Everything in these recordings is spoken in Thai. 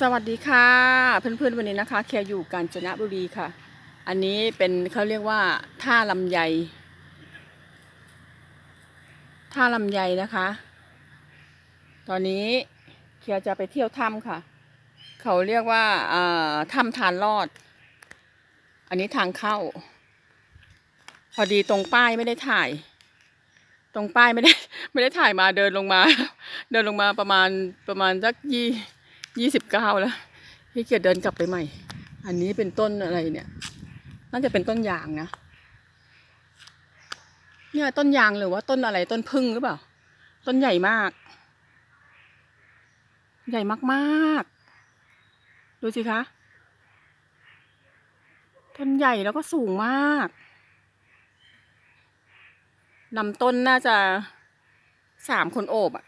สวัสดีค่ะเพื่อนๆวันนี้นะคะแคอยู่กาญจนบุรีค่ะ อันนี้เป็นเขาเรียกว่าท่าลำไยท่าลำไยนะคะ ตอนนี้เคียจะไปเที่ยวถ้ำค่ะ เขาเรียกว่าอ่อถ้ำทานรอด อันนี้ทางเข้า พอดีตรงป้ายไม่ได้ถ่าย ตรงป้ายไม่ได้ไม่ได้ถ่ายมาเดินลงมา เดินลงมาประมาณประมาณสักยี่ ยี่สิบเก้าแล้วพี่เกียจเดินกลับไปใหม่ อันนี้เป็นต้นอะไรเนี่ย น่าจะเป็นต้นยางนะ เนี่ยต้นยางหรือว่าต้นอะไรต้นพึ่งหรือเปล่า ต้นใหญ่มาก ใหญ่มากๆ ดูสิคะ ต้นใหญ่แล้วก็สูงมากลำต้นน่าจะสามคนโอบอะ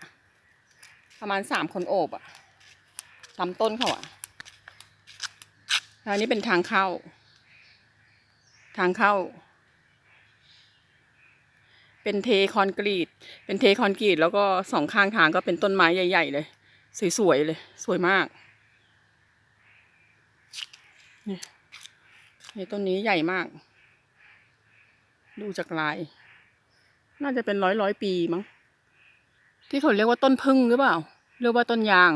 ประมาณสามคนโอบอะ ลำต้นเขาอะแล้วอันนี้เป็นทางเข้า ทางเข้า เป็นเทคอนกรีต เป็นเทคอนกรีตแล้วก็สองข้างทางก็เป็นต้นไม้ใหญ่ ๆ เลย สวยๆเลย สวยมาก นี่นี่ต้นนี้ใหญ่มาก ดูจากลาย น่าจะเป็นร้อยร้อยปีมั้ง ที่เขาเรียกว่าต้นพึ่งหรือเปล่าหรือว่าต้นยาง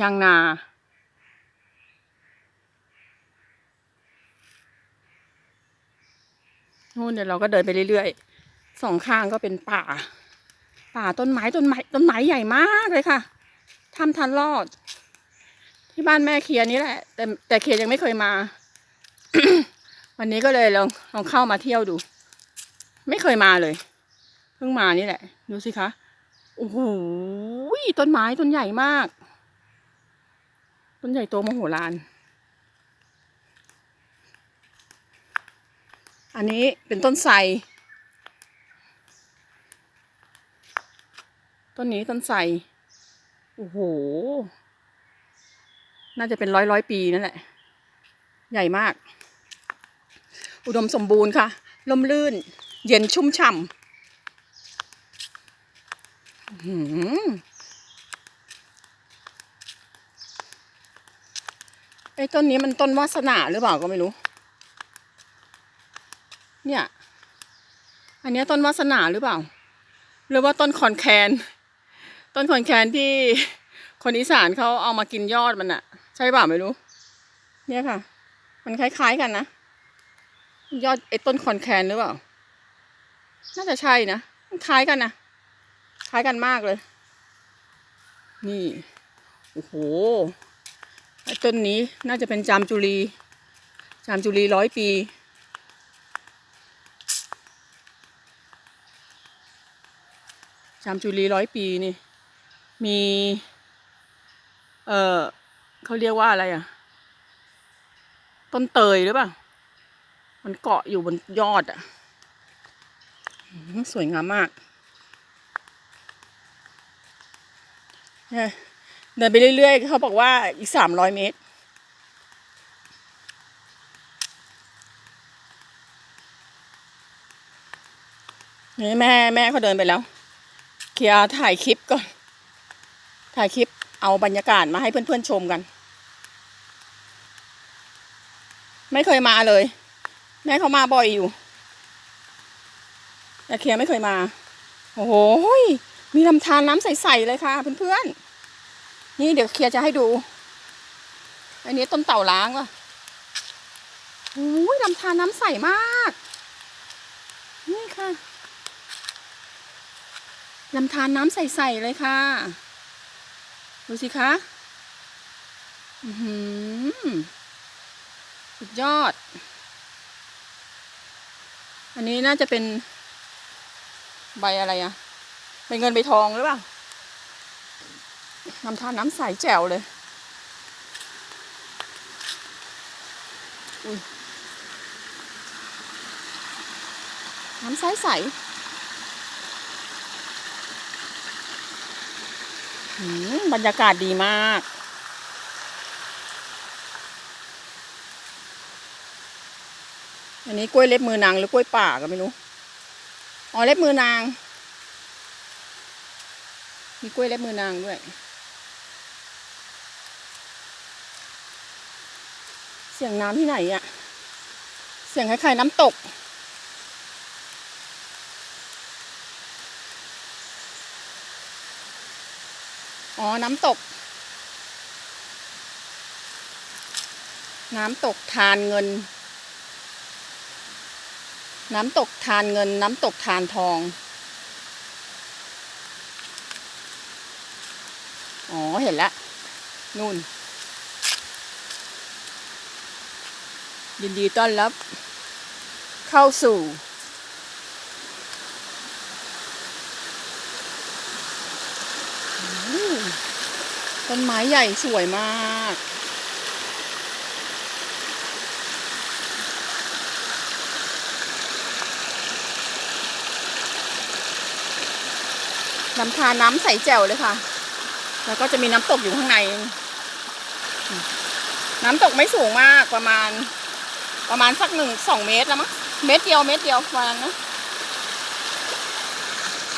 ยางนา นู่นเดี๋ยวเราก็เดินไปเรื่อยๆ สองข้างก็เป็นป่า ป่าต้นไม้ต้นไม้ต้นไม้ใหญ่มากเลยค่ะทำทันรอด ที่บ้านแม่เคลียนี้แหละ แต่แต่เคลียยังไม่เคยมา วันนี้ก็เลยลองลองเข้ามาเที่ยวดู ไม่เคยมาเลย เพิ่งมานี่แหละ ดูสิคะ โอ้โห ต้นไม้ต้นใหญ่มาก ต้นใหญ่โตมโหฬารอันนี้เป็นต้นไทรต้นนี้ต้นไทรโอ้โห น่าจะเป็นร้อยร้อยปีนั่นแหละ ใหญ่มาก อุดมสมบูรณ์ค่ะลมลื่น เย็นชุ่มฉ่ำอื้อหือ ไอ้ต้นนี้มันต้นวาสนาหรือเปล่าก็ไม่รู้ เนี่ย อันนี้ต้นวาสนาหรือเปล่า หรือว่าต้นคอนแคน ต้นคอนแคนที่คนอีสานเขาเอามากินยอดมันอะใช่เปล่าไม่รู้ เนี่ยค่ะ มันคล้ายๆกันนะ ยอดไอ้ต้นคอนแคนหรือเปล่า น่าจะใช่นะมันคล้ายกันนะคล้ายกันมากเลย นี่ โอ้โห ต้นนี้น่าจะเป็นจามจุลีจามจุลีร้อยปี จามจุลีร้อยปีนี่ มี เออเขาเรียกว่าอะไรอะ ต้นเตยหรือเปล่า มันเกาะอยู่บนยอดอะ สวยงามมากเนี่ย เดินไปเรื่อยๆเขาบอกว่าอีกสามร้อยเมตร นี่แม่แม่เขาเดินไปแล้ว เคลียร์ถ่ายคลิปก่อน ถ่ายคลิปเอาบรรยากาศมาให้เพื่อนๆชมกัน ไม่เคยมาเลย แม่เขามาบ่อยอยู่ แต่เคลียร์ไม่เคยมา โอ้โหยมีลำธารน้ำใสๆเลยค่ะเพื่อนๆ นี่เดี๋ยวเคลียร์จะให้ดู อันนี้ต้นเต่าล้างว่ะโอ้ยลำธารน้ำใสมาก นี่ค่ะลำธารน้ำใสๆเลยค่ะ ดูสิคะ อือหือสุดยอด อันนี้น่าจะเป็นใบอะไรอะเป็นเงินใบทองหรือเปล่า ลำธาน้ำใสแจ๋วเลย อุ้ยน้ำใสใสบรรยากาศดีมาก อันนี้กล้วยเล็บมือนางหรือกล้วยป่าก็ไม่รู้ อ๋อเล็บมือนาง มีกล้วยเล็บมือนางด้วย เสียงน้ำที่ไหนอะเสียงคล้ายๆน้ำตก อ๋อ น้ำตก น้ำตกทานเงิน น้ำตกทานเงิน น้ำตกทานทอง อ๋อ เห็นแล้วนู่น ยินดีต้อนรับ เข้าสู่ ต้นไม้ใหญ่สวยมากน้ำทาน้ำใสแจ่วเลยค่ะ แล้วก็จะมีน้ำตกอยู่ข้างใน น้ำตกไม่สูงมากประมาณ ประมาณสักหนึ่งสองเมตรแล้วมั้งเมตรเดียวเมตรเดียวประมาณนั้นนะ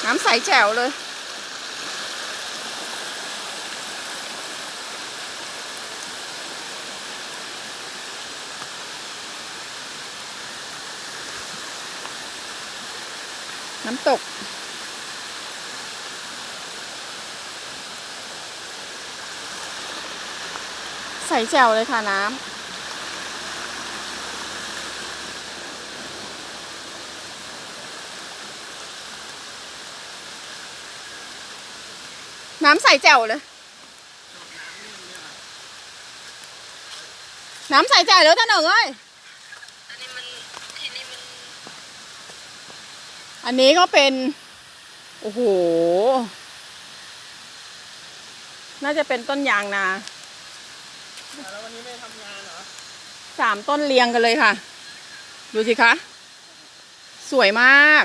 น้ำใสแจ๋วเลย น้ำตกใสแจ๋วเลยค่ะน้ำ น้ำใสแจ๋วเลย น้ำใสแจ๋วเลยท่านหนึ่งเอ้ยอันนี้มันที่นี่มันอันนี้ก็เป็น โอ้โห น่าจะเป็นต้นยางนา แล้ววันนี้ไม่ทำงานเหรอสามต้นเรียงกันเลยค่ะ ดูสิคะ สวยมาก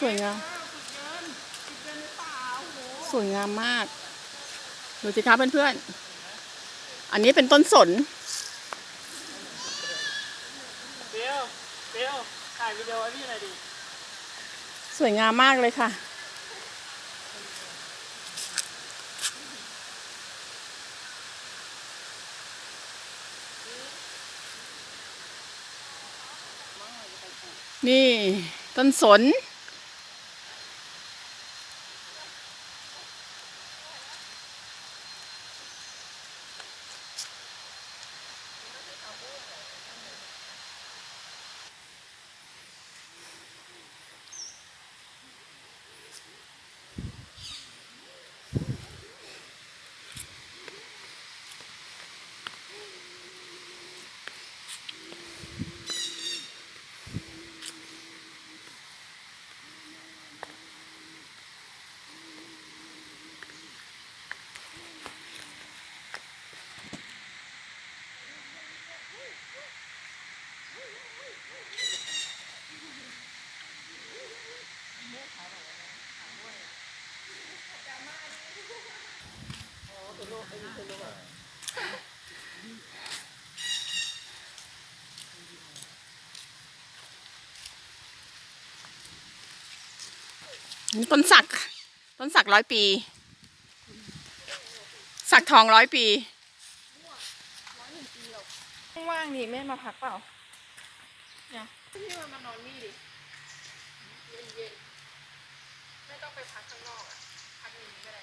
สวยงามสวยงามมาก ดูสิคะเพื่อนๆ อันนี้เป็นต้นสนเบลเบลถ่ายวิดีโอให้พี่หน่อยดิ สวยงามมากเลยค่ะ นี่ ต้นสน ต้นสัก ต้นสักร้อยปี สักทองร้อยปีว่างนี่แม่มาพักเปล่าพี่มันมานอนนี่ดิเย็นๆไม่ต้องไปพักข้างนอกอะพักในนี้ก็ได้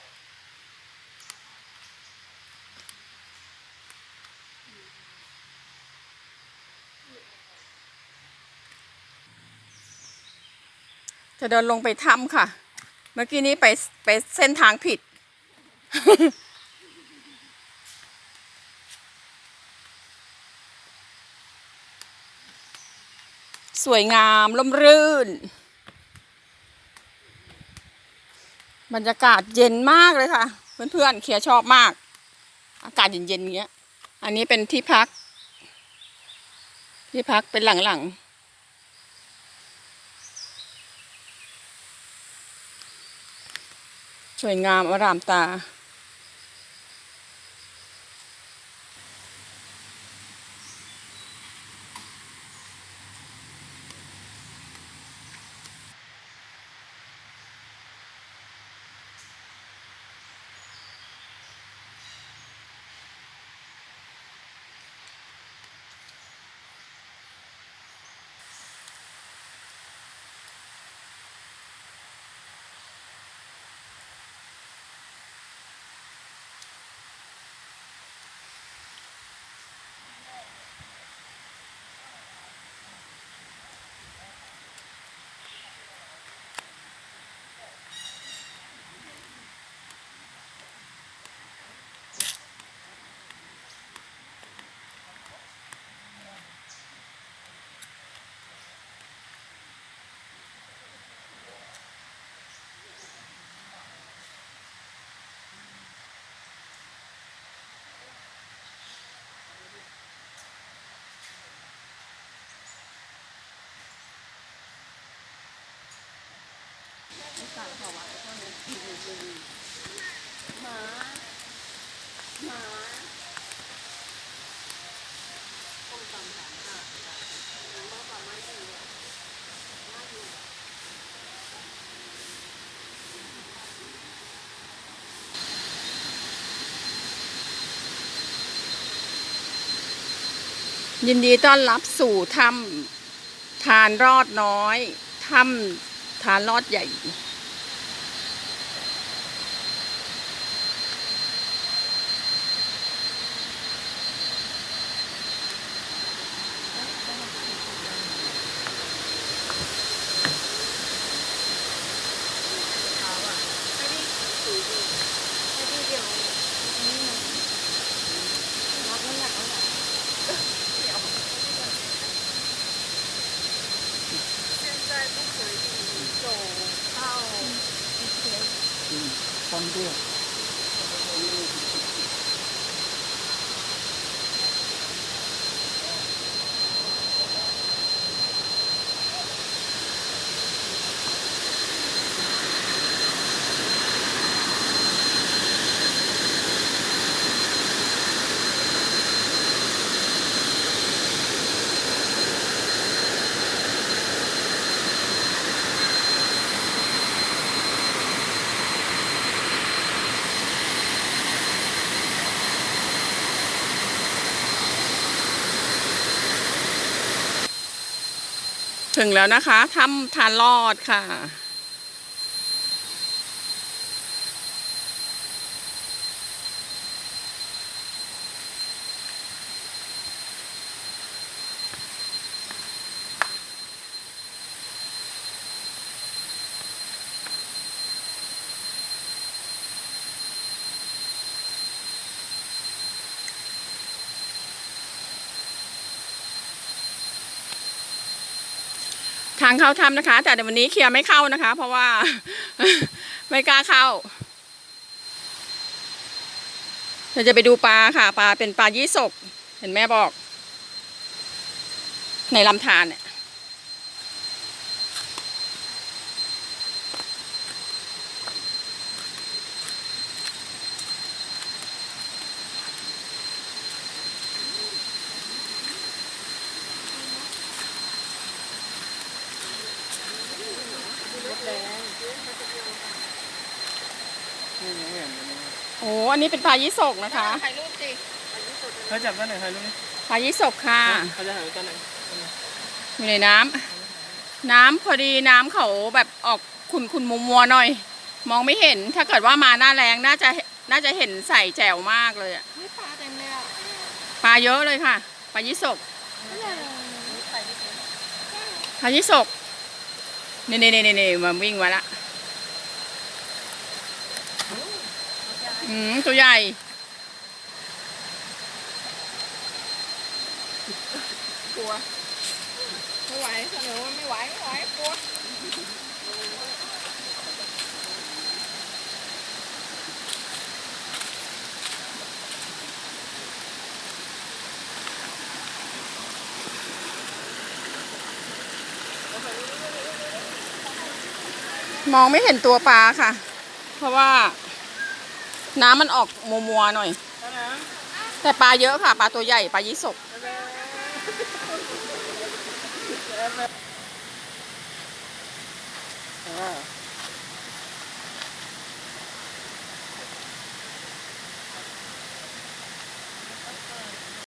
จะเดินลงไปถ้ำค่ะ เมื่อกี้นี้ไปไปเส้นทางผิด สวยงามล่มรื่น บรรยากาศเย็นมากเลยค่ะ เพื่อนๆเคียร์ชอบมาก อากาศเย็นๆอย่างเงี้ย อันนี้เป็นที่พัก ที่พักเป็นหลังๆ สวยงามอารา มตายินดีต้อนรับสู่ถ้ำทานรอดน้อยถ้ำทานรอดใหญ่ ถึงแล้วนะคะถ้ำทานรอดค่ะ ทางเข้าถ้ำนะคะ แต่ในวันนี้เคลียร์ไม่เข้านะคะ เพราะว่า ไม่กล้าเข้าเราจะไปดูปลาค่ะ ปลาเป็นปลายี่สก เห็นแม่บอก ในลำธารเนี่ย โอ้อันนี้เป็นปลายี่สกนะคะถ่ายรูปสิเขาจับด้านไหนใครรู้ไหมปลายี่สกค่ะเขาจะหายไปด้านไหนอยู่ในน้ำน้ำพอดีน้ำเขาแบบออกขุ่นขุนมัวมัวๆหน่อย มองไม่เห็นถ้าเกิดว่ามาหน้าแรงน่าจะน่าจะเห็นใส่แจ๋วมากเลยอะเฮ้ยปลาเต็มเลยอะปลาเยอะเลยค่ะปลายี่สกปลายี่สก นี่นี่นี่น่มันวิ่งมาละอืมตัวใหญ่ กลัว ไม่ไหวสนูไม่ไหวไม่ไหวกลัว มองไม่เห็นตัวปลาค่ะ เพราะว่า น้ำมันออกมัวมัวหน่อย แต่ปลาเยอะค่ะ ปลาตัวใหญ่ปลายี่สกอ่า